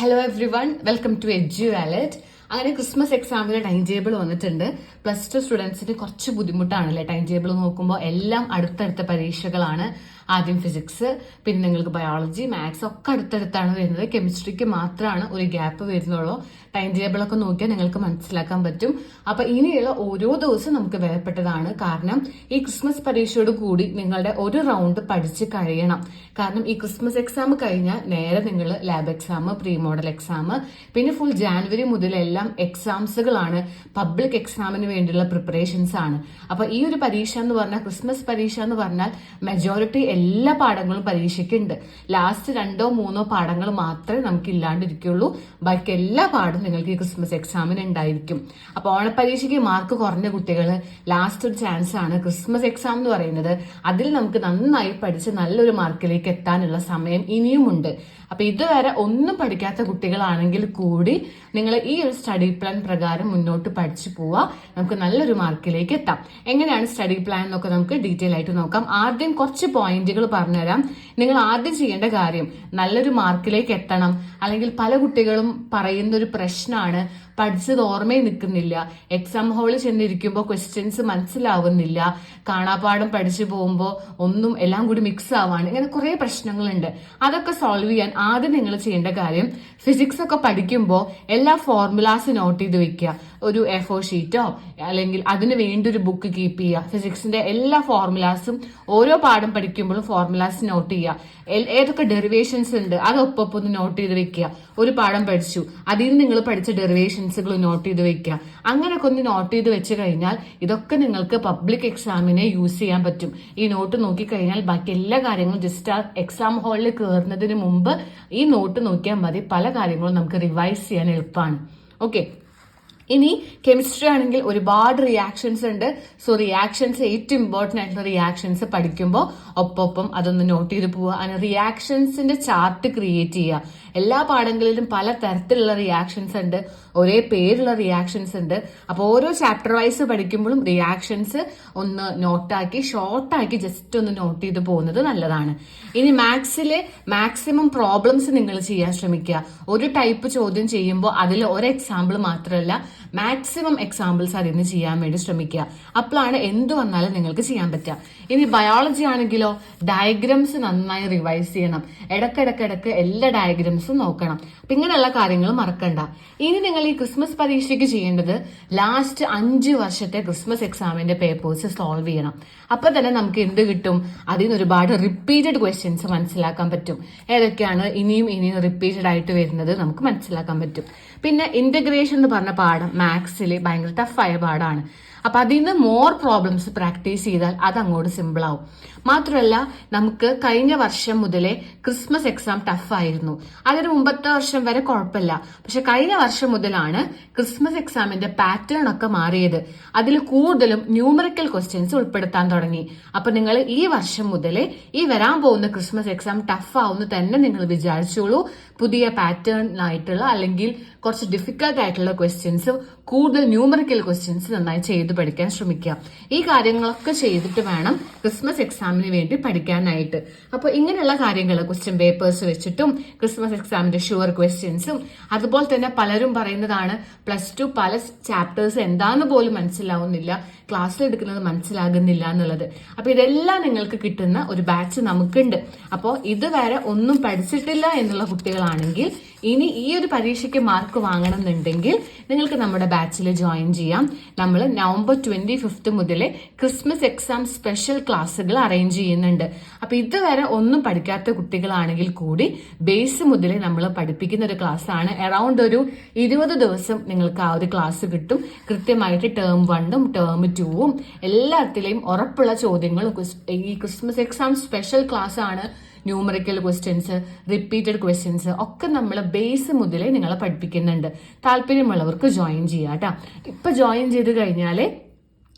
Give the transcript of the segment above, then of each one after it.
Hello everyone welcome to Edu Wallet അങ്ങനെ Christmas എക്സാമിന് time table വന്നിട്ടുണ്ട്. പ്ലസ് ടു സ്റ്റുഡൻസിന് കുറച്ച് ബുദ്ധിമുട്ടാണല്ലേ ടൈം ടേബിൾ നോക്കുമ്പോൾ എല്ലാം അടുത്തടുത്ത പരീക്ഷകളാണ്. ആദ്യം ഫിസിക്സ് പിന്നെ നിങ്ങൾക്ക് ബയോളജി മാത്സ് ഒക്കെ അടുത്തടുത്താണ് വരുന്നത്. കെമിസ്ട്രിക്ക് മാത്രമാണ് ഒരു ഗ്യാപ്പ് വരുന്നുള്ളൂ. ടൈം ടേബിൾ ഒക്കെ നോക്കിയാൽ നിങ്ങൾക്ക് മനസ്സിലാക്കാൻ പറ്റും. അപ്പൊ ഇനിയുള്ള ഓരോ ദിവസം നമുക്ക് വേർപെട്ടതാണ് കാരണം ഈ ക്രിസ്മസ് പരീക്ഷയോട് കൂടി നിങ്ങളുടെ ഒരു റൗണ്ട് പഠിച്ച് കഴിയണം. കാരണം ഈ ക്രിസ്മസ് എക്സാം കഴിഞ്ഞാൽ നേരെ നിങ്ങൾ lab exam pre model exam പിന്നെ ഫുൾ ജാനുവരി മുതൽ എല്ലാം എക്സാംസുകളാണ് പബ്ലിക് എക്സാമിന് വേണ്ടിയുള്ള പ്രിപ്പറേഷൻസ് ആണ്. അപ്പൊ ഈ ഒരു പരീക്ഷ എന്ന് പറഞ്ഞാൽ ക്രിസ്മസ് പരീക്ഷ എന്ന് പറഞ്ഞാൽ മെജോറിറ്റി എല്ലാ പാഠങ്ങളും പരീക്ഷയ്ക്കുണ്ട്. ലാസ്റ്റ് രണ്ടോ മൂന്നോ പാഠങ്ങൾ മാത്രമേ നമുക്ക് ഇല്ലാണ്ടിരിക്കുള്ളൂ ബാക്കി എല്ലാ പാഠവും നിങ്ങൾക്ക് ഈ ക്രിസ്മസ് എക്സാമിന് ഉണ്ടായിരിക്കും. അപ്പൊ ഓണപ്പരീക്ഷയ്ക്ക് മാർക്ക് കുറഞ്ഞ കുട്ടികൾ ലാസ്റ്റ് ഒരു ചാൻസ് ആണ് ക്രിസ്മസ് എക്സാം എന്ന് പറയുന്നത്. അതിൽ നമുക്ക് നന്നായി പഠിച്ച് നല്ലൊരു മാർക്കിലേക്ക് എത്താനുള്ള സമയം ഇനിയുമുണ്ട് അപ്പൊ ഇതുവരെ ഒന്നും പഠിക്കാത്ത കുട്ടികളാണെങ്കിൽ കൂടി നിങ്ങൾ ഈ ഒരു സ്റ്റഡി പ്ലാൻ പ്രകാരം മുന്നോട്ട് പഠിച്ചു പോവുക നമുക്ക് നല്ലൊരു മാർക്കിലേക്ക് എത്താം. എങ്ങനെയാണ് സ്റ്റഡി പ്ലാൻ എന്നൊക്കെ നമുക്ക് ഡീറ്റെയിൽ ആയിട്ട് നോക്കാം. ആദ്യം കുറച്ച് പോയിന്റുകൾ പറഞ്ഞുതരാം. നിങ്ങൾ ആദ്യം ചെയ്യേണ്ട കാര്യം നല്ലൊരു മാർക്കിലേക്ക് എത്തണം. അല്ലെങ്കിൽ പല കുട്ടികളും പറയുന്ന ഒരു പ്രശ്നമാണ് പഠിച്ചത് ഓർമ്മയിൽ നിൽക്കുന്നില്ല എക്സാം ഹാളിൽ ചെന്നിരിക്കുമ്പോൾ ക്വസ്റ്റ്യൻസ് മനസ്സിലാവുന്നില്ല കാണാപ്പാടം പഠിച്ചു പോകുമ്പോൾ ഒന്നും എല്ലാം കൂടി മിക്സ് ആവാണ്. ഇങ്ങനെ കുറെ പ്രശ്നങ്ങളുണ്ട്. അതൊക്കെ സോൾവ് ചെയ്യാൻ ആദ്യം നിങ്ങൾ ചെയ്യേണ്ട കാര്യം ഫിസിക്സ് ഒക്കെ പഠിക്കുമ്പോൾ എല്ലാ ഫോർമുലാസ് നോട്ട് ചെയ്ത് വെക്കുക. ഒരു എ ഫോർ ഷീറ്റോ അല്ലെങ്കിൽ അതിന് വേണ്ടി ഒരു ബുക്ക് കീപ്പ് ചെയ്യുക ഫിസിക്സിന്റെ എല്ലാ ഫോർമുലാസും ഓരോ പാഠം പഠിക്കുമ്പോഴും ഫോർമുലാസ് നോട്ട് ചെയ്യുക. എൽ- ഏതൊക്കെ ഡെറിവേഷൻസ് ഉണ്ട് അതൊപ്പം ഒന്ന് നോട്ട് ചെയ്ത് വെക്കുക ഒരു പാഠം പഠിച്ചു. അതിൽ നിന്ന് നിങ്ങൾ പഠിച്ച ഡെറിവേഷൻസുകൾ നോട്ട് ചെയ്ത് വെക്കുക അങ്ങനെയൊക്കെ ഒന്ന് നോട്ട് ചെയ്ത് വെച്ച് കഴിഞ്ഞാൽ ഇതൊക്കെ നിങ്ങൾക്ക് പബ്ലിക് എക്സാമിനെ യൂസ് ചെയ്യാൻ പറ്റും. ഈ നോട്ട് നോക്കിക്കഴിഞ്ഞാൽ ബാക്കി എല്ലാ കാര്യങ്ങളും ജസ്റ്റ് ആ എക്സാം ഹാളിൽ കയറുന്നതിന് മുമ്പ് ഈ നോട്ട് നോക്കിയാൽ മതി. പല കാര്യങ്ങളും നമുക്ക് റിവൈസ് ചെയ്യാൻ എളുപ്പമാണ് ഓക്കെ ഇനി കെമിസ്ട്രി ആണെങ്കിൽ ഒരുപാട് റിയാക്ഷൻസ് ഉണ്ട്. സോ റിയാക്ഷൻസ് ഏറ്റവും ഇമ്പോർട്ടന്റ് ആയിട്ടുള്ള റിയാക്ഷൻസ് പഠിക്കുമ്പോൾ ഒപ്പം അതൊന്ന് നോട്ട് ചെയ്ത് പോവുക. അങ്ങനെ റിയാക്ഷൻസിന്റെ ചാർട്ട് ക്രിയേറ്റ് ചെയ്യുക. എല്ലാ പാഠങ്ങളിലും പല തരത്തിലുള്ള റിയാക്ഷൻസ് ഉണ്ട്. ഒരേ പേരുള്ള റിയാക്ഷൻസ് ഉണ്ട്. അപ്പോൾ ഓരോ ചാപ്റ്റർ വൈസ് പഠിക്കുമ്പോഴും റിയാക്ഷൻസ് ഒന്ന് നോട്ടാക്കി ഷോർട്ടാക്കി ജസ്റ്റ് ഒന്ന് നോട്ട് ചെയ്ത് പോകുന്നത് നല്ലതാണ്. ഇനി മാത്സിലെ മാക്സിമം പ്രോബ്ലംസ് നിങ്ങൾ ചെയ്യാൻ ശ്രമിക്കുക. ഒരു ടൈപ്പ് ചോദ്യം ചെയ്യുമ്പോൾ അതിൽ ഒരു എക്സാമ്പിൾ മാത്രമല്ല മാക്സിമം എക്സാമ്പിൾസ് അതിൽ നിന്ന് ചെയ്യാൻ വേണ്ടി ശ്രമിക്കുക. അപ്പോഴാണ് എന്ത് വന്നാലും നിങ്ങൾക്ക് ചെയ്യാൻ പറ്റുക. ഇനി ബയോളജി ആണെങ്കിലോ ഡയഗ്രംസ് നന്നായി റിവൈസ് ചെയ്യണം. ഇടക്കിടക്കിടക്ക് എല്ലാ ഡയഗ്രംസും നോക്കണം. അപ്പൊ ഇങ്ങനെയുള്ള കാര്യങ്ങൾ മറക്കണ്ട. ഇനി നിങ്ങൾ ഈ ക്രിസ്മസ് പരീക്ഷയ്ക്ക് ചെയ്യേണ്ടത് ലാസ്റ്റ് അഞ്ച് വർഷത്തെ ക്രിസ്മസ് എക്സാമിന്റെ പേപ്പേഴ്സ് സോൾവ് ചെയ്യണം. അപ്പൊ തന്നെ നമുക്ക് എന്ത് കിട്ടും? അതിൽ നിന്ന് ഒരുപാട് റിപ്പീറ്റഡ് ക്വസ്റ്റ്യൻസ് മനസ്സിലാക്കാൻ പറ്റും. ഏതൊക്കെയാണ് ഇനിയും ഇനിയും റിപ്പീറ്റഡ് ആയിട്ട് വരുന്നത് നമുക്ക് മനസ്സിലാക്കാൻ പറ്റും. പിന്നെ ഇന്റഗ്രേഷൻ എന്ന് പറഞ്ഞ പാഠം മാത്സിൽ ഭയങ്കര ടഫായ പാടാണ്. അപ്പൊ അതിൽ നിന്ന് മോർ പ്രോബ്ലംസ് പ്രാക്ടീസ് ചെയ്താൽ അത് അങ്ങോട്ട് സിമ്പിൾ ആവും. മാത്രമല്ല നമുക്ക് കഴിഞ്ഞ വർഷം മുതലേ ക്രിസ്മസ് എക്സാം ടഫ് ആയിരുന്നു. അതിന് മുമ്പത്തെ വർഷം വരെ കുഴപ്പമില്ല. പക്ഷെ കഴിഞ്ഞ വർഷം മുതലാണ് ക്രിസ്മസ് എക്സാമിന്റെ പാറ്റേൺ ഒക്കെ മാറിയത്. അതിൽ കൂടുതലും ന്യൂമറിക്കൽ ക്വസ്റ്റ്യൻസ് ഉൾപ്പെടുത്താൻ തുടങ്ങി. അപ്പൊ നിങ്ങൾ ഈ വർഷം മുതലേ ഈ വരാൻ പോകുന്ന ക്രിസ്മസ് എക്സാം ടഫ് തന്നെ നിങ്ങൾ വിചാരിച്ചോളൂ. പുതിയ പാറ്റേൺ ആയിട്ടുള്ള അല്ലെങ്കിൽ കുറച്ച് ഡിഫിക്കൽട്ട് ആയിട്ടുള്ള ക്വസ്റ്റ്യൻസ് കൂടുതൽ ന്യൂമറിക്കൽ ക്വസ്റ്റ്യൻസ് നന്നായി ചെയ്തു പഠിക്കാൻ ശ്രമിക്കുക ഈ കാര്യങ്ങളൊക്കെ ചെയ്തിട്ട് വേണം ക്രിസ്മസ് എക്സാമിന് വേണ്ടി പഠിക്കാനായിട്ട്. അപ്പോൾ ഇങ്ങനെയുള്ള കാര്യങ്ങൾ ക്വസ്റ്റ്യൻ പേപ്പേഴ്സ് വെച്ചിട്ടും ക്രിസ്മസ് എക്സാമിന്റെ ഷുവർ ക്വസ്റ്റ്യൻസും അതുപോലെ തന്നെ പലരും പറയുന്നതാണ് പ്ലസ് ടു പല ചാപ്റ്റേഴ്സ് എന്താന്ന് പോലും മനസ്സിലാവുന്നില്ല. ക്ലാസ്സിൽ എടുക്കുന്നത് മനസ്സിലാകുന്നില്ല എന്നുള്ളത്. അപ്പൊ ഇതെല്ലാം നിങ്ങൾക്ക് കിട്ടുന്ന ഒരു ബാച്ച് നമുക്കുണ്ട്. അപ്പോൾ ഇതുവരെ ഒന്നും പഠിച്ചിട്ടില്ല എന്നുള്ള കുട്ടികളാണെങ്കിൽ ഇനി ഈ ഒരു പരീക്ഷയ്ക്ക് മാർക്ക് വാങ്ങണം എന്നുണ്ടെങ്കിൽ നിങ്ങൾക്ക് നമ്മുടെ ബാച്ചിൽ ജോയിൻ ചെയ്യാം. നമ്മൾ നവംബർ ട്വന്റി ഫിഫ്ത്ത് മുതൽ ക്രിസ്മസ് എക്സാം സ്പെഷ്യൽ ക്ലാസ്സുകൾ അറേഞ്ച് ചെയ്യുന്നുണ്ട്. അപ്പൊ ഇതുവരെ ഒന്നും പഠിക്കാത്ത കുട്ടികളാണെങ്കിൽ കൂടി ബേസ് മുതൽ നമ്മൾ പഠിപ്പിക്കുന്ന ഒരു ക്ലാസ് ആണ്. അറൌണ്ട് ഒരു ഇരുപത് ദിവസം നിങ്ങൾക്ക് ആ ഒരു ക്ലാസ് കിട്ടും. കൃത്യമായിട്ട് ടേം വണ്ണും ടേം ടൂവും എല്ലാത്തിലെയും ഉറപ്പുള്ള ചോദ്യങ്ങളും ഈ ക്രിസ്മസ് എക്സാം സ്പെഷ്യൽ ക്ലാസ് ആണ് ന്യൂമറിക്കൽ ക്വസ്റ്റ്യൻസ് റിപ്പീറ്റഡ് ക്വസ്റ്റ്യൻസ് ഒക്കെ നമ്മൾ ബേസ് മുതലേ നിങ്ങളെ പഠിപ്പിക്കുന്നുണ്ട്. താല്പര്യമുള്ളവർക്ക് ജോയിൻ ചെയ്യാം കേട്ടോ ഇപ്പൊ ജോയിൻ ചെയ്ത് കഴിഞ്ഞാൽ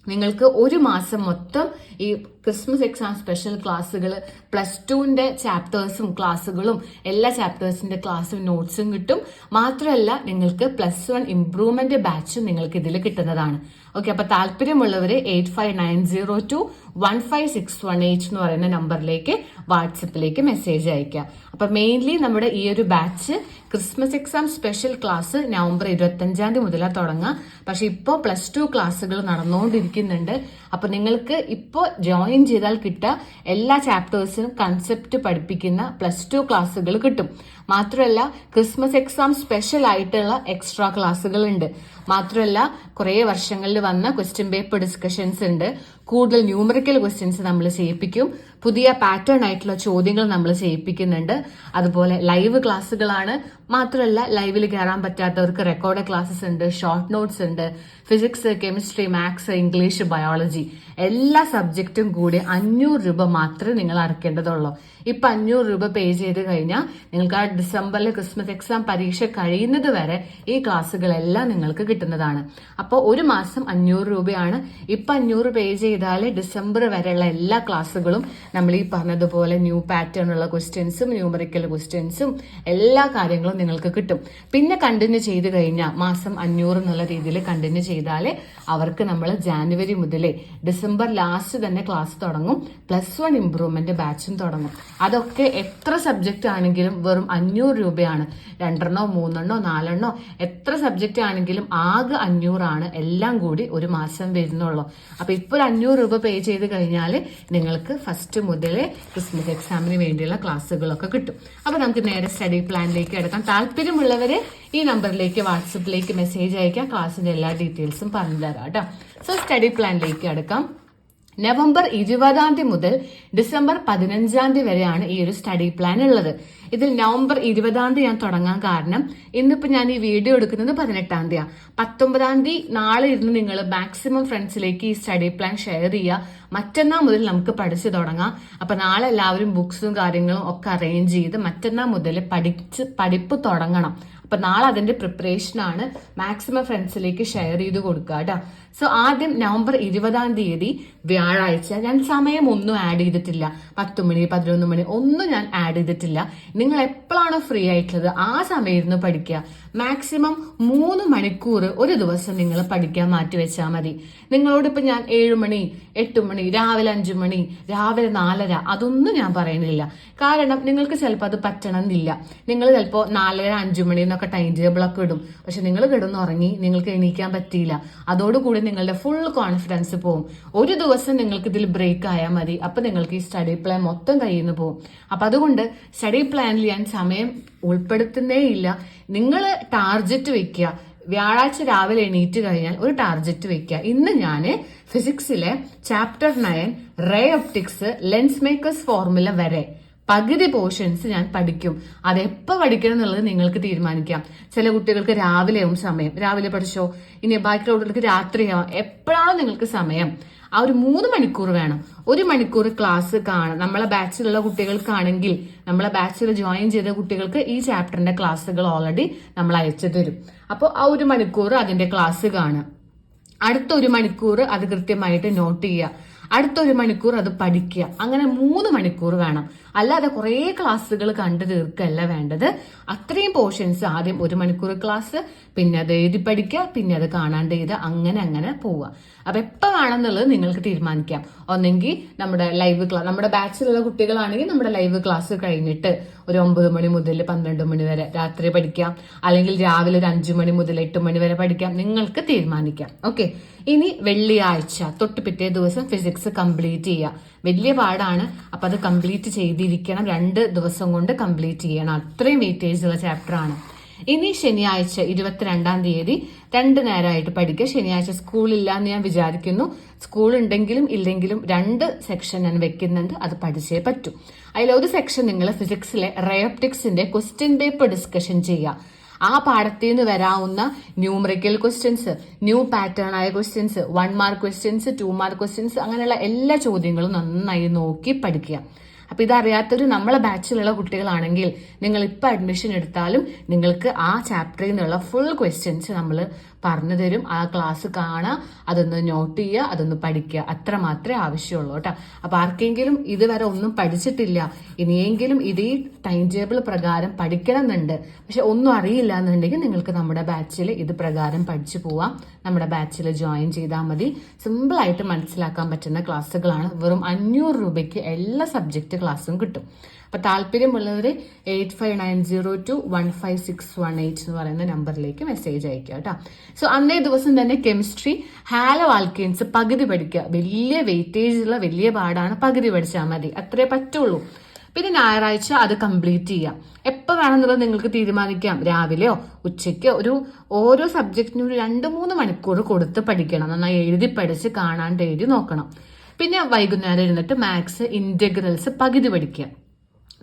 നിങ്ങൾക്ക് ഒരു മാസം മൊത്തം ഈ ക്രിസ്മസ് എക്സാം സ്പെഷ്യൽ ക്ലാസ്സുകൾ പ്ലസ് ടുവിന്റെ ചാപ്റ്റേഴ്സും ക്ലാസ്സുകളും എല്ലാ ചാപ്റ്റേഴ്സിന്റെ ക്ലാസ്സും നോട്ട്സും കിട്ടും. മാത്രമല്ല നിങ്ങൾക്ക് പ്ലസ് വൺ ഇംപ്രൂവ്മെന്റ് ബാച്ചും നിങ്ങൾക്ക് ഇതിൽ കിട്ടുന്നതാണ്. ഓക്കെ അപ്പൊ താല്പര്യമുള്ളവർ eight five nine zero two one five six one eight എന്ന് പറയുന്ന നമ്പറിലേക്ക് വാട്സപ്പിലേക്ക് മെസ്സേജ് അയക്കാം അപ്പൊ മെയിൻലി നമ്മുടെ ഈ ഒരു batch Christmas exam special class November ഇരുപത്തഞ്ചാം തീയതി മുതലാണ് തുടങ്ങുക പക്ഷെ ഇപ്പോൾ പ്ലസ് ടു ക്ലാസ്സുകൾ നടന്നുകൊണ്ടിരിക്കുന്നുണ്ട്. അപ്പോൾ നിങ്ങൾക്ക് ഇപ്പോൾ ജോയിൻ ചെയ്താൽ കിട്ടുക. എല്ലാ ചാപ്റ്റേഴ്സിനും കൺസെപ്റ്റ് പഠിപ്പിക്കുന്ന പ്ലസ് ടു ക്ലാസ്സുകൾ കിട്ടും. മാത്രമല്ല ക്രിസ്മസ് എക്സാം സ്പെഷ്യൽ ആയിട്ടുള്ള എക്സ്ട്രാ ക്ലാസ്സുകൾ ഉണ്ട് മാത്രമല്ല കുറേ വർഷങ്ങളിൽ വന്ന ക്വസ്റ്റ്യൻ പേപ്പർ ഡിസ്കഷൻസ് ഉണ്ട്. കൂടുതൽ ന്യൂമറിക്കൽ ക്വസ്റ്റ്യൻസ് നമ്മൾ ചെയ്യിപ്പിക്കും. പുതിയ പാറ്റേൺ ആയിട്ടുള്ള ചോദ്യങ്ങൾ നമ്മൾ ചെയ്യിപ്പിക്കുന്നുണ്ട്. അതുപോലെ ലൈവ് ക്ലാസ്സുകളാണ് മാത്രമല്ല ലൈവിൽ കയറാൻ പറ്റാത്തവർക്ക് റെക്കോർഡ് ക്ലാസ്സസ് ഉണ്ട് ഷോർട്ട് നോട്ട്സ് ഉണ്ട് physics chemistry maths English biology എല്ലാ സബ്ജക്റ്റും കൂടി അഞ്ഞൂറ് രൂപ മാത്രമേ നിങ്ങൾ അടക്കേണ്ടതുള്ളൂ. ഇപ്പൊ അഞ്ഞൂറ് രൂപ പേ ചെയ്ത് കഴിഞ്ഞാൽ നിങ്ങൾക്ക് ആ ഡിസംബറിൽ ക്രിസ്മസ് എക്സാം പരീക്ഷ കഴിയുന്നത് വരെ ഈ ക്ലാസ്സുകളെല്ലാം നിങ്ങൾക്ക് കിട്ടുന്നതാണ്. അപ്പോൾ ഒരു മാസം അഞ്ഞൂറ് രൂപയാണ്. ഇപ്പൊ അഞ്ഞൂറ് പേ ചെയ്താൽ ഡിസംബർ വരെയുള്ള എല്ലാ ക്ലാസ്സുകളും നമ്മൾ ഈ പറഞ്ഞതുപോലെ ന്യൂ പാറ്റേൺ ഉള്ള ക്വസ്റ്റ്യൻസും ന്യൂമറിക്കൽ ക്വസ്റ്റ്യൻസും എല്ലാ കാര്യങ്ങളും നിങ്ങൾക്ക് കിട്ടും. പിന്നെ കണ്ടിന്യൂ ചെയ്ത് കഴിഞ്ഞാൽ മാസം അഞ്ഞൂറ് എന്നുള്ള രീതിയിൽ കണ്ടിന്യൂ ചെയ്താൽ അവർക്ക് നമ്മൾ ജാനുവരി മുതലേ ഡിസംബർ ലാസ്റ്റ് തന്നെ ക്ലാസ് തുടങ്ങും. പ്ലസ് വൺ ഇംപ്രൂവ്മെന്റ് ബാച്ചും തുടങ്ങും. അതൊക്കെ എത്ര സബ്ജക്റ്റ് ആണെങ്കിലും വെറും അഞ്ഞൂറ് രൂപയാണ്. രണ്ടെണ്ണോ മൂന്നെണ്ണോ നാലെണ്ണോ എത്ര സബ്ജക്റ്റ് ആണെങ്കിലും ആകെ അഞ്ഞൂറാണ് എല്ലാം കൂടി ഒരു മാസം വരുന്നുള്ളൂ. അപ്പോൾ ഇപ്പോൾ ഒരു അഞ്ഞൂറ് രൂപ പേ ചെയ്ത് കഴിഞ്ഞാൽ നിങ്ങൾക്ക് ഫസ്റ്റ് മുതലേ ക്രിസ്മസ് എക്സാമിന് വേണ്ടിയുള്ള ക്ലാസ്സുകളൊക്കെ കിട്ടും. അപ്പോൾ നമുക്ക് നേരെ സ്റ്റഡി പ്ലാനിലേക്ക് എടുക്കാം താല്പര്യമുള്ളവർ ഈ നമ്പറിലേക്ക് വാട്സപ്പിലേക്ക് മെസ്സേജ് അയക്കാം. ക്ലാസ്സിന്റെ എല്ലാ ഡീറ്റെയിൽസും പറഞ്ഞു തരാം കേട്ടോ. സോ സ്റ്റഡി പ്ലാനിലേക്ക് എടുക്കാം നവംബർ ഇരുപതാം തീയതി മുതൽ ഡിസംബർ പതിനഞ്ചാം തീയതി വരെയാണ് ഈ ഒരു സ്റ്റഡി പ്ലാൻ ഉള്ളത്. ഇതിൽ നവംബർ ഇരുപതാം തീയതി ഞാൻ തുടങ്ങാൻ കാരണം ഇന്നിപ്പോ ഞാൻ ഈ വീഡിയോ എടുക്കുന്നത് പതിനെട്ടാം തീയതിയാണ് പത്തൊമ്പതാം തീയതി നാളെ ഇരുന്ന് നിങ്ങൾ മാക്സിമം ഫ്രണ്ട്സിലേക്ക് ഈ സ്റ്റഡി പ്ലാൻ ഷെയർ ചെയ്യുക. മറ്റന്നാൾ മുതൽ നമുക്ക് പഠിച്ചു തുടങ്ങാം. അപ്പൊ നാളെ എല്ലാവരും ബുക്സും കാര്യങ്ങളും ഒക്കെ അറേഞ്ച് ചെയ്ത് മറ്റന്നാൾ മുതൽ പഠിച്ച് പഠിപ്പ് തുടങ്ങണം. അപ്പൊ നാളെ അതിന്റെ പ്രിപ്പറേഷൻ ആണ് മാക്സിമം ഫ്രണ്ട്സിലേക്ക് ഷെയർ ചെയ്ത് കൊടുക്കുക കേട്ടോ സോ ആദ്യം നവംബർ ഇരുപതാം തീയതി വ്യാഴാഴ്ച ഞാൻ സമയം ഒന്നും ആഡ് ചെയ്തിട്ടില്ല. പത്ത് മണി പതിനൊന്ന് മണി ഒന്നും ഞാൻ ആഡ് ചെയ്തിട്ടില്ല. നിങ്ങൾ എപ്പോഴാണോ ഫ്രീ ആയിട്ടുള്ളത്? ആ സമയം ഇരുന്ന് പഠിക്കുക. മാക്സിമം മൂന്ന് മണിക്കൂർ ഒരു ദിവസം നിങ്ങൾ പഠിക്കാൻ മാറ്റിവെച്ചാൽ മതി. നിങ്ങളോട് ഇപ്പൊ ഞാൻ ഏഴ് മണി എട്ട് മണി രാവിലെ അഞ്ചു മണി രാവിലെ നാലര അതൊന്നും ഞാൻ പറയുന്നില്ല കാരണം നിങ്ങൾക്ക് ചിലപ്പോൾ അത് പറ്റണമെന്നില്ല. നിങ്ങൾ ചിലപ്പോൾ നാലര അഞ്ചു മണി എന്നൊക്കെ ടൈം ടേബിൾ ഒക്കെ ഇടും. പക്ഷെ നിങ്ങൾ കിടന്നുറങ്ങി നിങ്ങൾക്ക് എണീക്കാൻ പറ്റിയില്ല. അതോടുകൂടി നിങ്ങളുടെ ഫുൾ കോൺഫിഡൻസ് പോകും ഒരു ദിവസം നിങ്ങൾക്ക് ഇതിൽ ബ്രേക്ക് ആയാൽ മതി. അപ്പൊ നിങ്ങൾക്ക് ഈ സ്റ്റഡി പ്ലാൻ മൊത്തം കയ്യിൽ നിന്ന് പോകും അപ്പൊ അതുകൊണ്ട് സ്റ്റഡി പ്ലാനിൽ ഞാൻ സമയം ഉൾപ്പെടുത്തുന്നേ ഇല്ല നിങ്ങൾ ടാർജറ്റ് വെക്കുക വ്യാഴാഴ്ച രാവിലെ എണീറ്റ് കഴിഞ്ഞാൽ ഒരു ടാർജറ്റ് വെക്കുക ഇന്ന് ഞാൻ ഫിസിക്സിലെ chapter nine ray optics lens makers formula വരെ പകുതി പോർഷൻസ് ഞാൻ പഠിക്കും. അത് എപ്പോൾ പഠിക്കണം എന്നുള്ളത് നിങ്ങൾക്ക് തീരുമാനിക്കാം. ചില കുട്ടികൾക്ക് രാവിലെയാവും സമയം. രാവിലെ പഠിച്ചോ? ഇനി ബാക്കിയുള്ള കുട്ടികൾക്ക് രാത്രിയാവാം. എപ്പോഴാണോ നിങ്ങൾക്ക് സമയം. ആ ഒരു മൂന്ന് മണിക്കൂർ വേണം. ഒരു മണിക്കൂർ ക്ലാസ് കാണാം നമ്മളെ ബാച്ചിലുള്ള കുട്ടികൾക്കാണെങ്കിൽ നമ്മളെ ബാച്ചിൽ ജോയിൻ ചെയ്ത കുട്ടികൾക്ക് ഈ ചാപ്റ്ററിന്റെ ക്ലാസ്സുകൾ ഓൾറെഡി നമ്മൾ അയച്ചു തരും. അപ്പോൾ ആ ഒരു മണിക്കൂർ അതിന്റെ ക്ലാസ് കാണുക. അടുത്ത ഒരു മണിക്കൂർ അത് കൃത്യമായിട്ട് നോട്ട് ചെയ്യുക. അടുത്ത ഒരു മണിക്കൂർ അത് പഠിക്കുക. അങ്ങനെ മൂന്ന് മണിക്കൂർ വേണം. അല്ലാതെ കുറേ ക്ലാസ്സുകൾ കണ്ടു തീർക്കല്ല വേണ്ടത്. അത്രയും പോർഷൻസ് ആദ്യം ഒരു മണിക്കൂർ ക്ലാസ് പിന്നെ അത് എഴുതി പഠിക്കുക പിന്നെ അത് കാണാണ്ട് ചെയ്ത് അങ്ങനെ അങ്ങനെ പോവുക. അപ്പൊ എപ്പോ വേണമെന്നുള്ളത് നിങ്ങൾക്ക് തീരുമാനിക്കാം. ഒന്നെങ്കിൽ നമ്മുടെ ലൈവ് ക്ലാസ് നമ്മുടെ ബാച്ചിലുള്ള കുട്ടികളാണെങ്കിൽ നമ്മുടെ ലൈവ് ക്ലാസ് കഴിഞ്ഞിട്ട് ഒരു ഒമ്പത് മണി മുതൽ പന്ത്രണ്ട് മണി വരെ രാത്രി പഠിക്കാം. അല്ലെങ്കിൽ രാവിലെ ഒരു അഞ്ചു മണി മുതൽ എട്ട് മണി വരെ പഠിക്കാം. നിങ്ങൾക്ക് തീരുമാനിക്കാം. ഓക്കെ ഇനി വെള്ളിയാഴ്ച തൊട്ട് പിറ്റേ ദിവസം ഫിസിക്സ് കംപ്ലീറ്റ് ചെയ്യുക. വലിയ പാടാണ്. അപ്പൊ അത് കംപ്ലീറ്റ് ചെയ്തിരിക്കണം രണ്ട് ദിവസം കൊണ്ട് കംപ്ലീറ്റ് ചെയ്യണം. അത്രയും വെയിറ്റേജ് ഉള്ള ചാപ്റ്റർ ആണ്. ഇനി ശനിയാഴ്ച ഇരുപത്തിരണ്ടാം തീയതി രണ്ട് നേരമായിട്ട് പഠിക്കുക. ശനിയാഴ്ച സ്കൂളില്ല എന്ന് ഞാൻ വിചാരിക്കുന്നു. സ്കൂൾ ഉണ്ടെങ്കിലും ഇല്ലെങ്കിലും രണ്ട് സെക്ഷൻ ഞാൻ വെക്കുന്നുണ്ട്. അത് പഠിച്ചേ പറ്റൂ. അതിൽ ഒരു സെക്ഷൻ നിങ്ങൾ ഫിസിക്സിലെ റയോപ്റ്റിക്സിന്റെ ക്വസ്റ്റ്യൻ പേപ്പർ ഡിസ്കഷൻ ചെയ്യുക. ആ പാഠത്തിൽ നിന്ന് വരാവുന്ന ന്യൂമറിക്കൽ ക്വസ്റ്റ്യൻസ് ന്യൂ പാറ്റേൺ ആയ questions one mark questions two mark questions അങ്ങനെയുള്ള എല്ലാ ചോദ്യങ്ങളും നന്നായി നോക്കി പഠിക്കുക. അപ്പൊ ഇതറിയാത്തൊരു നമ്മളെ ബാച്ചിലുള്ള കുട്ടികളാണെങ്കിൽ നിങ്ങൾ ഇപ്പൊ അഡ്മിഷൻ എടുത്താലും നിങ്ങൾക്ക് ആ ചാപ്റ്ററിൽ നിന്നുള്ള ഫുൾ ക്വസ്റ്റ്യൻസ് നമ്മൾ പറഞ്ഞു തരും. ആ ക്ലാസ് കാണുക അതൊന്ന് നോട്ട് ചെയ്യുക അതൊന്ന് പഠിക്കുക. അത്ര മാത്രമേ ആവശ്യമുള്ളൂ കേട്ടോ. അപ്പൊ ആർക്കെങ്കിലും ഇതുവരെ ഒന്നും പഠിച്ചിട്ടില്ല ഇനിയെങ്കിലും ഇതേ ടൈം ടേബിൾ പ്രകാരം പഠിക്കണം എന്നുണ്ട് പക്ഷെ ഒന്നും അറിയില്ല എന്നുണ്ടെങ്കിൽ നിങ്ങൾക്ക് നമ്മുടെ ബാച്ചിൽ ഇത് പ്രകാരം പഠിച്ചു പോവാം. നമ്മുടെ ബാച്ചിൽ ജോയിൻ ചെയ്താൽ മതി. സിമ്പിൾ ആയിട്ട് മനസ്സിലാക്കാൻ പറ്റുന്ന ക്ലാസ്സുകളാണ് വെറും അഞ്ഞൂറ് രൂപയ്ക്ക് എല്ലാ സബ്ജക്റ്റ് ക്ലാസ്സും കിട്ടും. അപ്പൊ താല്പര്യമുള്ളവർ eight five nine zero two one five six one eight എന്ന് പറയുന്ന നമ്പറിലേക്ക് മെസ്സേജ് അയക്കുക കേട്ടോ. സോ അന്നേ ദിവസം തന്നെ കെമിസ്ട്രി ഹാലോ ആൽക്കെയിൻസ് പകുതി പഠിക്കുക. വലിയ വെയിറ്റേജ് ഉള്ള വലിയ പാടാണ് പകുതി പഠിച്ചാൽ മതി. അത്രേ പറ്റുള്ളൂ. പിന്നെ ഞായറാഴ്ച അത് കംപ്ലീറ്റ് ചെയ്യാം. എപ്പോൾ വേണമെന്നുള്ളത് നിങ്ങൾക്ക് തീരുമാനിക്കാം. രാവിലെയോ ഉച്ചയ്ക്കോ ഒരു ഓരോ സബ്ജക്റ്റിനും ഒരു രണ്ട് മൂന്ന് മണിക്കൂർ കൊടുത്ത് പഠിക്കണം. നന്നായി എഴുതി പഠിച്ച് കാണാണ്ട് എഴുതി നോക്കണം. പിന്നെ വൈകുന്നേരം ഇരുന്നിട്ട് മാത്സ് ഇന്റഗ്രൽസ് പകുതി പഠിക്കുക.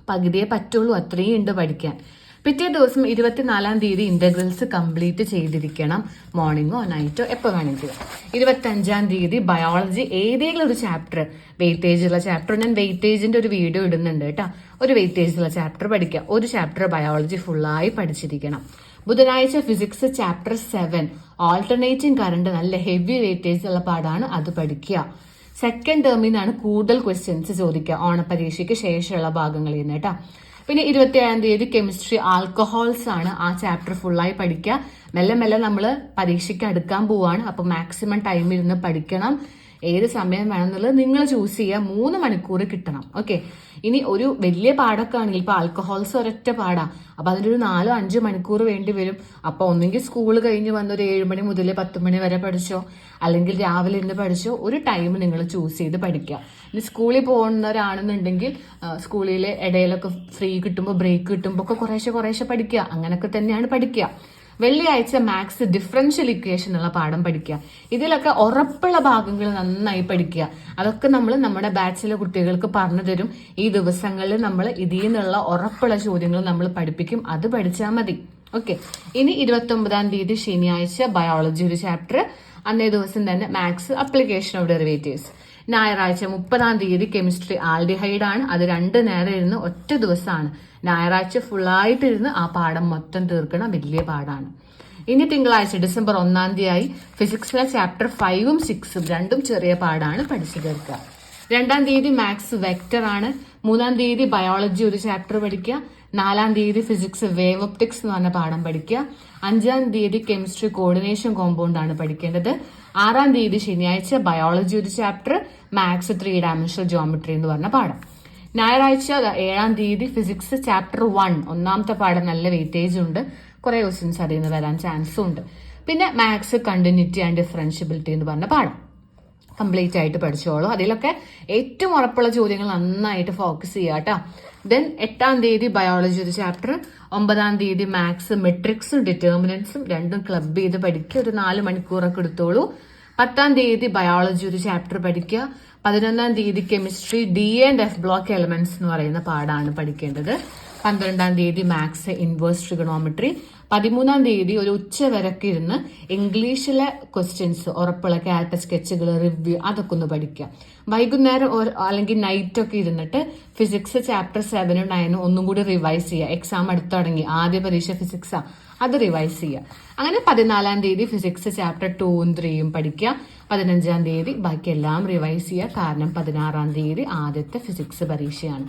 പകുതിയെ പറ്റുള്ളൂ. അത്രയും ഉണ്ട് പഠിക്കാൻ. പിറ്റേ ദിവസം ഇരുപത്തിനാലാം തീയതി ഇന്റഗ്രൽസ് കംപ്ലീറ്റ് ചെയ്തിരിക്കണം. മോർണിംഗോ നൈറ്റോ എപ്പോൾ വേണമെങ്കിലും ഇരുപത്തഞ്ചാം തീയതി ബയോളജി ഏതെങ്കിലും ഒരു ചാപ്റ്റർ വെയിറ്റേജ് ഉള്ള ചാപ്റ്റർ ഞാൻ വെയിറ്റേജിന്റെ ഒരു വീഡിയോ ഇടുന്നുണ്ട് കേട്ടോ. ഒരു വെയിറ്റേജ് ഉള്ള ചാപ്റ്റർ പഠിക്കുക ഒരു ചാപ്റ്റർ ബയോളജി ഫുള്ളായി പഠിച്ചിരിക്കണം. ബുധനാഴ്ച physics chapter seven alternating current നല്ല ഹെവി വെയിറ്റേജ് ഉള്ള പാടാണ് അത് പഠിക്കുക. സെക്കൻഡ് ടേമിൽ നിന്നാണ് കൂടുതൽ ക്വസ്റ്റ്യൻസ് ചോദിക്കുക ഓണപരീക്ഷയ്ക്ക് ശേഷമുള്ള ഭാഗങ്ങളിൽ നിന്ന് കേട്ടോ. പിന്നെ ഇരുപത്തിയേഴാം തീയതി കെമിസ്ട്രി ആൽക്കഹോൾസ് ആണ് ആ ചാപ്റ്റർ ഫുള്ളായി പഠിക്കുക. മെല്ലെ മെല്ലെ നമ്മൾ പരീക്ഷയ്ക്ക് അടുക്കാൻ പോവാണ്. അപ്പോൾ മാക്സിമം ടൈം ഇരുന്ന് പഠിക്കണം. ഏത് സമയം വേണമെന്നുള്ളത് നിങ്ങൾ ചൂസ് ചെയ്യുക. മൂന്ന് മണിക്കൂർ കിട്ടണം. ഓക്കെ ഇനി ഒരു വലിയ പാടൊക്കെ ആണെങ്കിൽ ഇപ്പൊ ആൽക്കഹോൾസ് ഒരൊറ്റ പാടാ. അപ്പൊ അതിനൊരു നാലോ അഞ്ചോ മണിക്കൂർ വേണ്ടി വരും. അപ്പൊ ഒന്നെങ്കിൽ സ്കൂൾ കഴിഞ്ഞ് വന്ന് ഒരു ഏഴ് മണി മുതൽ പത്ത് മണി വരെ പഠിച്ചോ അല്ലെങ്കിൽ രാവിലെ ഇരുന്ന് പഠിച്ചോ ഒരു ടൈം നിങ്ങൾ ചൂസ് ചെയ്ത് പഠിക്കുക. ഇനി സ്കൂളിൽ പോകുന്നവരാണെന്നുണ്ടെങ്കിൽ സ്കൂളിലെ ഇടയിലൊക്കെ ഫ്രീ കിട്ടുമ്പോൾ ബ്രേക്ക് കിട്ടുമ്പോൾ ഒക്കെ കുറേശ്ശെ കുറേശ്ശെ പഠിക്കുക. അങ്ങനെയൊക്കെ തന്നെയാണ് പഠിക്കുക. വെള്ളിയാഴ്ച മാത്സ് ഡിഫറൻഷ്യൽ ഇക്വേഷൻ ഉള്ള പാഠം പഠിക്കുക. ഇതിലൊക്കെ ഉറപ്പുള്ള ഭാഗങ്ങൾ നന്നായി പഠിക്കുക. അതൊക്കെ നമ്മൾ നമ്മുടെ ബാച്ചിലെ കുട്ടികൾക്ക് പറഞ്ഞു തരും. ഈ ദിവസങ്ങളിൽ നമ്മൾ ഇതിൽ നിന്നുള്ള ഉറപ്പുള്ള ചോദ്യങ്ങൾ നമ്മൾ പഠിപ്പിക്കും. അത് പഠിച്ചാൽ മതി. ഓക്കെ ഇനി ഇരുപത്തി ഒമ്പതാം തീയതി ശനിയാഴ്ച ബയോളജി ഒരു ചാപ്റ്റർ അന്നേ ദിവസം തന്നെ മാത്സ് അപ്ലിക്കേഷൻ ഓഫ് ഡെറിവേറ്റീവ്സ് ഞായറാഴ്ച മുപ്പതാം തീയതി കെമിസ്ട്രി ആൽഡിഹൈഡ് ആണ്. അത് രണ്ട് നേരം ഇരുന്ന് ഒറ്റ ദിവസമാണ്. ഞായറാഴ്ച ഫുള്ളായിട്ടിരുന്ന് ആ പാഠം മൊത്തം തീർക്കണം. വലിയ പാടാണ് ഇനി തിങ്കളാഴ്ച ഡിസംബർ ഒന്നാം തീയതി ഫിസിക്സിലെ ചാപ്റ്റർ ഫൈവും സിക്സും രണ്ടും ചെറിയ പാടാണ് പഠിച്ചു തീർക്കുക. രണ്ടാം തീയതി മാത്സ് വെക്ടർ ആണ്. മൂന്നാം തീയതി ബയോളജി ഒരു ചാപ്റ്റർ പഠിക്കുക. നാലാം തീയതി ഫിസിക്സ് വേവ് ഒപ്റ്റിക്സ് എന്ന് പറഞ്ഞ പാഠം പഠിക്കുക. അഞ്ചാം തീയതി കെമിസ്ട്രി കോർഡിനേഷൻ കോമ്പൗണ്ട് ആണ് പഠിക്കേണ്ടത്. ആറാം തീയതി ശനിയാഴ്ച ബയോളജി ഒരു chapter maths three dimensional geometry എന്ന് പറഞ്ഞ പാഠം. ഞായറാഴ്ച ഏഴാം തീയതി ഫിസിക്സ് ചാപ്റ്റർ വൺ ഒന്നാമത്തെ പാഠം നല്ല വെയിറ്റേജ് ഉണ്ട്. കുറെ ക്വസ്റ്റ്യൻസ് അതിൽ നിന്ന് വരാൻ ചാൻസും ഉണ്ട്. പിന്നെ മാത്സ് കണ്ടിന്യൂറ്റി ആൻഡ് ഡിഫറൻഷ്യബിലിറ്റി എന്ന് പറഞ്ഞ പാഠം. കംപ്ലീറ്റ് ആയിട്ട് പഠിച്ചോളൂ. അതിലൊക്കെ ഏറ്റവും ഉറപ്പുള്ള ചോദ്യങ്ങൾ നന്നായിട്ട് ഫോക്കസ് ചെയ്യുക കേട്ടോ ദെൻ എട്ടാം തീയതി ബയോളജി ഒരു ചാപ്റ്റർ ഒമ്പതാം തീയതി മാത്സ് മെട്രിക്സും ഡിറ്റർമിനൻസും രണ്ടും ക്ലബ് ചെയ്ത് പഠിക്കുക. ഒരു നാല് മണിക്കൂറൊക്കെ എടുത്തോളൂ. പത്താം തീയതി ബയോളജി ഒരു ചാപ്റ്റർ പഠിക്കുക. പതിനൊന്നാം തീയതി chemistry D and F block elements എന്ന് പറയുന്ന പാടാണ് പഠിക്കേണ്ടത്. പന്ത്രണ്ടാം തീയതി മാത്സ് ഇൻവേഴ്സ് ട്രിഗണോമെട്രി പതിമൂന്നാം തീയതി ഒരു ഉച്ച വരക്ക് ഇരുന്ന് ഇംഗ്ലീഷിലെ ക്വസ്റ്റ്യൻസ് ഉറപ്പുള്ള ക്യാരക്ടർ സ്കെച്ചുകൾ റിവ്യൂ അതൊക്കെ ഒന്ന് പഠിക്കുക വൈകുന്നേരം അല്ലെങ്കിൽ നൈറ്റ് ഒക്കെ ഇരുന്നിട്ട് ഫിസിക്സ് ചാപ്റ്റർ സെവനും നയനും ഒന്നും കൂടി റിവൈസ് ചെയ്യുക എക്സാം അടുത്ത് തുടങ്ങി. ആദ്യ പരീക്ഷ ഫിസിക്സാ അത് റിവൈസ് ചെയ്യുക അങ്ങനെ പതിനാലാം തീയതി ഫിസിക്സ് ചാപ്റ്റർ ടൂവും ത്രീയും പഠിക്കുക പതിനഞ്ചാം തീയതി ബാക്കി എല്ലാം റിവൈസ് ചെയ്യുക കാരണം പതിനാറാം തീയതി ആദ്യത്തെ ഫിസിക്സ് പരീക്ഷയാണ്.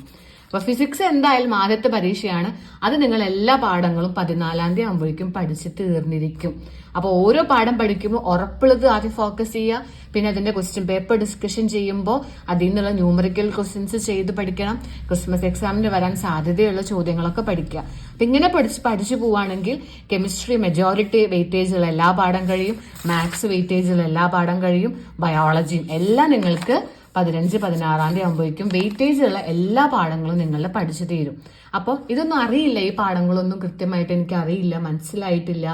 അപ്പൊ ഫിസിക്സ് എന്തായാലും ആദ്യത്തെ പരീക്ഷയാണ്. അത് നിങ്ങൾ എല്ലാ പാഠങ്ങളും പതിനാലാം തീയതി ആകുമ്പോഴേക്കും പഠിച്ച് തീർന്നിരിക്കും. അപ്പൊ ഓരോ പാഠം പഠിക്കുമ്പോൾ ഉറപ്പുള്ളത് ആദ്യം ഫോക്കസ് ചെയ്യുക. പിന്നെ അതിന്റെ ക്വസ്റ്റ്യൻ പേപ്പർ ഡിസ്കഷൻ ചെയ്യുമ്പോൾ അതിൽ നിന്നുള്ള ന്യൂമറിക്കൽ ക്വസ്റ്റ്യൻസ് ചെയ്ത് പഠിക്കണം. ക്രിസ്മസ് എക്സാമിന് വരാൻ സാധ്യതയുള്ള ചോദ്യങ്ങളൊക്കെ പഠിക്കുക. അപ്പൊ ഇങ്ങനെ പഠിച്ച് പഠിച്ചു പോവുകയാണെങ്കിൽ കെമിസ്ട്രി മെജോറിറ്റി വെയിറ്റേജുള്ള എല്ലാ പാഠം കഴിയും. മാത്സ് വെയിറ്റേജുള്ള എല്ലാ പാഠം കഴിയും. ബയോളജിയും എല്ലാം നിങ്ങൾക്ക് പതിനഞ്ച് പതിനാറാം തീയതി ആകുമ്പോഴേക്കും വെയിറ്റേജ് ഉള്ള എല്ലാ പാഠങ്ങളും നിങ്ങൾ പഠിച്ചു തീരും. അപ്പോൾ ഇതൊന്നും അറിയില്ല. ഈ പാഠങ്ങളൊന്നും കൃത്യമായിട്ട് എനിക്ക് അറിയില്ല മനസ്സിലായിട്ടില്ല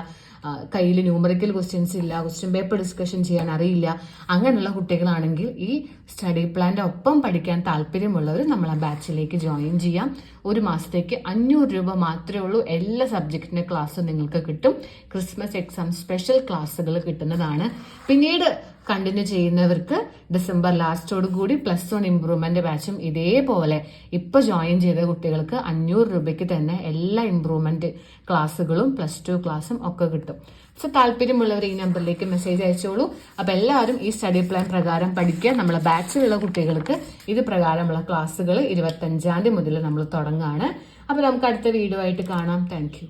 കയ്യിൽ ന്യൂമറിക്കൽ ക്വസ്റ്റ്യൻസ് ഇല്ല. ക്വസ്റ്റ്യൻ പേപ്പർ ഡിസ്കഷൻ ചെയ്യാൻ അറിയില്ല. അങ്ങനെയുള്ള കുട്ടികളാണെങ്കിൽ ഈ സ്റ്റഡി പ്ലാന്റെ ഒപ്പം പഠിക്കാൻ താല്പര്യമുള്ളവർ നമ്മളെ ബാച്ചിലേക്ക് ജോയിൻ ചെയ്യാം. ഒരു മാസത്തേക്ക് അഞ്ഞൂറ് രൂപ മാത്രമേ ഉള്ളൂ. എല്ലാ സബ്ജക്റ്റിന്റെ ക്ലാസ്സും നിങ്ങൾക്ക് കിട്ടും. ക്രിസ്മസ് എക്സാം സ്പെഷ്യൽ ക്ലാസ്സുകൾ കിട്ടുന്നതാണ്. പിന്നീട് കണ്ടിന്യൂ ചെയ്യുന്നവർക്ക് ഡിസംബർ ലാസ്റ്റോട് കൂടി പ്ലസ് വൺ ഇംപ്രൂവ്മെന്റ് ബാച്ചും ഇതേപോലെ ഇപ്പൊ ജോയിൻ ചെയ്ത കുട്ടികൾക്ക് അഞ്ഞൂറ് രൂപയ്ക്ക് തന്നെ എല്ലാ ഇംപ്രൂവ്മെന്റ് ക്ലാസ്സുകളും പ്ലസ് ടു ക്ലാസ്സും ഒക്കെ കിട്ടും. സോ താല്പര്യമുള്ളവർ ഈ നമ്പറിലേക്ക് മെസ്സേജ് അയച്ചോളൂ. അപ്പൊ എല്ലാവരും ഈ സ്റ്റഡി പ്ലാൻ പ്രകാരം പഠിക്കുക. നമ്മളെ ബാച്ചിലുള്ള കുട്ടികൾക്ക് ഇത് പ്രകാരമുള്ള ക്ലാസ്സുകൾ ഇരുപത്തഞ്ചാം തീയതി മുതൽ നമ്മൾ തുടങ്ങുകയാണ്. അപ്പൊ നമുക്ക് അടുത്ത വീഡിയോ ആയിട്ട് കാണാം. താങ്ക്